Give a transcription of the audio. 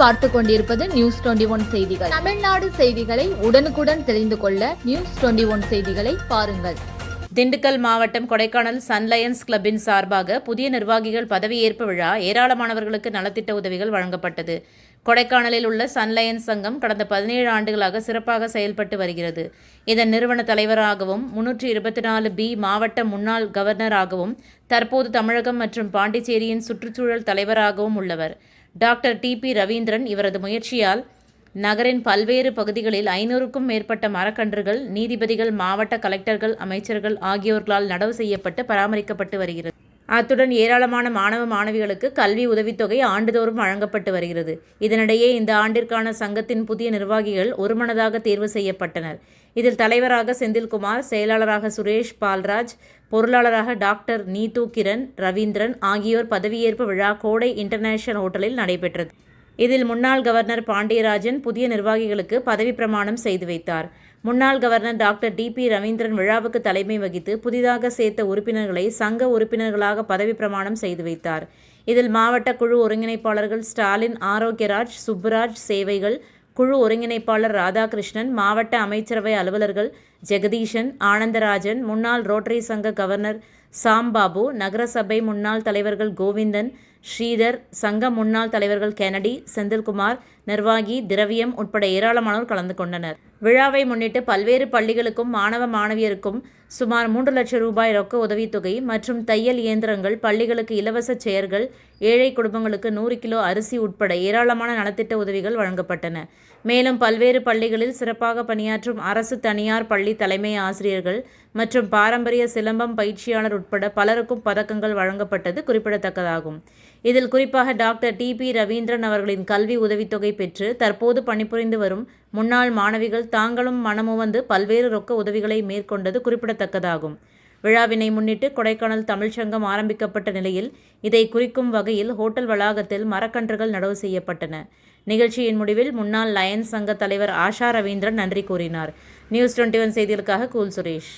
பார்த்து கொண்டிருப்பது news twenty one செய்திகள். தமிழ்நாடு செய்திகளை உடனுக்குடன் தெரிந்து கொள்ள நியூஸ் டுவெண்டி ஒன் செய்திகளை பாருங்கள். திண்டுக்கல் மாவட்டம் கொடைக்கானல் சன்லயன்ஸ் கிளப்பின் சார்பாக புதிய நிர்வாகிகள் பதவியேற்பு விழா ஏராளமானவர்களுக்கு நலத்திட்ட உதவிகள் வழங்கப்பட்டது. கொடைக்கானலில் உள்ள சன்லயன்ஸ் சங்கம் கடந்த பதினேழு ஆண்டுகளாக சிறப்பாக செயல்பட்டு வருகிறது. இதன் நிறுவன தலைவராகவும் முன்னூற்றி இருபத்தி நாலு பி மாவட்ட முன்னாள் கவர்னராகவும் தற்போது தமிழகம் மற்றும் பாண்டிச்சேரியின் சுற்றுச்சூழல் தலைவராகவும் உள்ளவர். டாக்டர் டி பி ரவீந்திரன் இவரது முயற்சியால் நகரின் பல்வேறு பகுதிகளில் ஐநூறுக்கும் மேற்பட்ட மரக்கன்றுகள் நீதிபதிகள் மாவட்ட கலெக்டர்கள் அமைச்சர்கள் ஆகியோர்களால் நடவு செய்யப்பட்டு பராமரிக்கப்பட்டு வருகிறது. அத்துடன் ஏராளமான மாணவ மாணவிகளுக்கு கல்வி உதவித்தொகை ஆண்டுதோறும் வழங்கப்பட்டு வருகிறது. இதனிடையே இந்த ஆண்டிற்கான சங்கத்தின் புதிய நிர்வாகிகள் ஒருமனதாக தேர்வு செய்யப்பட்டனர். இதில் தலைவராக செந்தில்குமார் செயலாளராக சுரேஷ் பால்ராஜ் பொருளாளராக டாக்டர் நீது கிரண் ரவீந்திரன் ஆகியோர் பதவியேற்பு விழா கோடை இன்டர்நேஷனல் ஹோட்டலில் நடைபெற்றது. இதில் முன்னாள் கவர்னர் பாண்டியராஜன் புதிய நிர்வாகிகளுக்கு பதவி பிரமாணம் செய்து வைத்தார். முன்னாள் governor doctor T P Ravindran விழாவுக்கு தலைமை வகித்து புதிதாக சேர்த்த உறுப்பினர்களை சங்க உறுப்பினர்களாக பதவி பிரமாணம் செய்து வைத்தார். இதில் மாவட்ட குழு ஒருங்கிணைப்பாளர்கள் ஸ்டாலின் ஆரோக்கியராஜ் சுப்புராஜ் சேவைகள் குழு ஒருங்கிணைப்பாளர் ராதாகிருஷ்ணன் மாவட்ட அமைச்சரவை அலுவலர்கள் ஜெகதீஷன் ஆனந்தராஜன் முன்னாள் ரோட்டரி சங்க கவர்னர் சாம்பாபு நகரசபை முன்னாள் தலைவர்கள் கோவிந்தன் ஸ்ரீதர் சங்க முன்னாள் தலைவர்கள் கெனடி செந்தில்குமார் நிர்வாகி திரவியம் உட்பட ஏராளமானோர் கலந்து கொண்டனர். விழாவை முன்னிட்டு பல்வேறு பள்ளிகளுக்கும் மாணவ மாணவியருக்கும் சுமார் மூன்று லட்சம் ரூபாய் ரொக்க உதவித்தொகை மற்றும் தையல் இயந்திரங்கள் பள்ளிகளுக்கு இலவச செயர்கள் ஏழை குடும்பங்களுக்கு நூறு கிலோ அரிசி உட்பட ஏராளமான நலத்திட்ட உதவிகள் வழங்கப்பட்டன. மேலும் பல்வேறு பள்ளிகளில் சிறப்பாக பணியாற்றும் அரசு தனியார் பள்ளி தலைமை ஆசிரியர்கள் மற்றும் பாரம்பரிய சிலம்பம் பயிற்சியாளர் உட்பட பலருக்கும் பதக்கங்கள் வழங்கப்பட்டது குறிப்பிடத்தக்கதாகும். இதில் குறிப்பாக டாக்டர் டி பி ரவீந்திரன் அவர்களின் கல்வி உதவித்தொகை பெற்று தற்போது பணிபுரிந்து வரும் முன்னாள் மாணவிகள் தாங்களும் மனமுவந்து பல்வேறு ரொக்க உதவிகளை மேற்கொண்டது குறிப்பிடத்தக்கதாகும். விழாவினை முன்னிட்டு கொடைக்கானல் தமிழ்ச்சங்கம் ஆரம்பிக்கப்பட்ட நிலையில் இதை குறிக்கும் வகையில் ஹோட்டல் வளாகத்தில் மரக்கன்றுகள் நடவு செய்யப்பட்டன. நிகழ்ச்சியின் முடிவில் முன்னாள் லயன்ஸ் சங்க தலைவர் ஆஷா ரவீந்திரன் நன்றி கூறினார். நியூஸ் டுவெண்ட்டி ஒன் செய்திகளுக்காக கூல் சுரேஷ்.